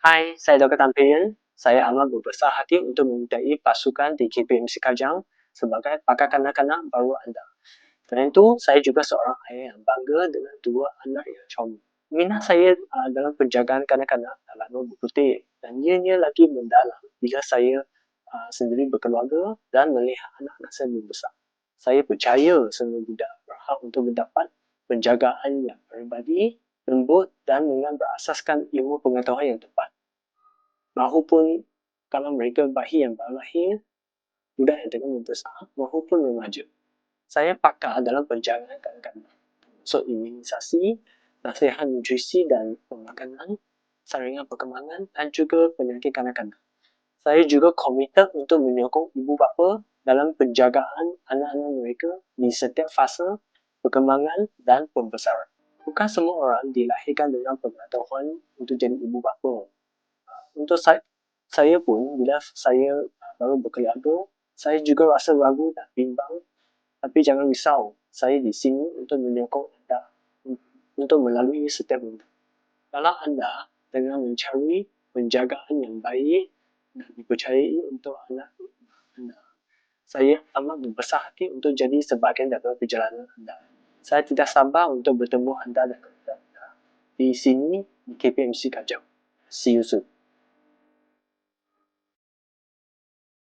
Hai, saya Dr. Tampil. Saya amat berbesar hati untuk memintai pasukan di KPMC Kajang sebagai pakar kanak-kanak baru anda. Selain itu, saya juga seorang ayah yang bangga dengan dua anak yang comel. Minat saya uh, dalam penjagaan kanak-kanak dalam nombor putih dan ianya lagi mendalam bila saya uh, sendiri berkeluarga dan melihat anak-anak saya membesar. Saya percaya semua budak berhak untuk mendapat penjagaan yang peribadi, lembut dan dengan berasaskan ilmu pengetahuan yang tepat. Mahupun kalau mereka bayi yang baru lahir, budak yang tengah membesar, mahupun remaja. Saya pakar dalam penjagaan kanak-kanak. So, imunisasi, nasihat nutrisi dan pemakanan, saringan perkembangan dan juga penyakit kanak-kanak. Saya juga komited untuk menyokong ibu bapa dalam penjagaan anak-anak mereka di setiap fasa perkembangan dan pembesaran. Bukan semua orang dilahirkan dengan pengetahuan untuk jadi ibu bapa untuk saya, saya pun bila saya baru berkeluarga, saya juga rasa ragu dan bimbang. Tapi jangan risau, saya di sini untuk menyokong anda untuk melalui setiap benda. Kalau anda dengan mencari penjagaan yang baik dan dipercayai untuk anak anda, saya amat berbesar hati untuk jadi sebahagian dalam perjalanan anda. Saya tidak sabar untuk bertemu anda dan anda di sini di KPMC Kajang. See you soon.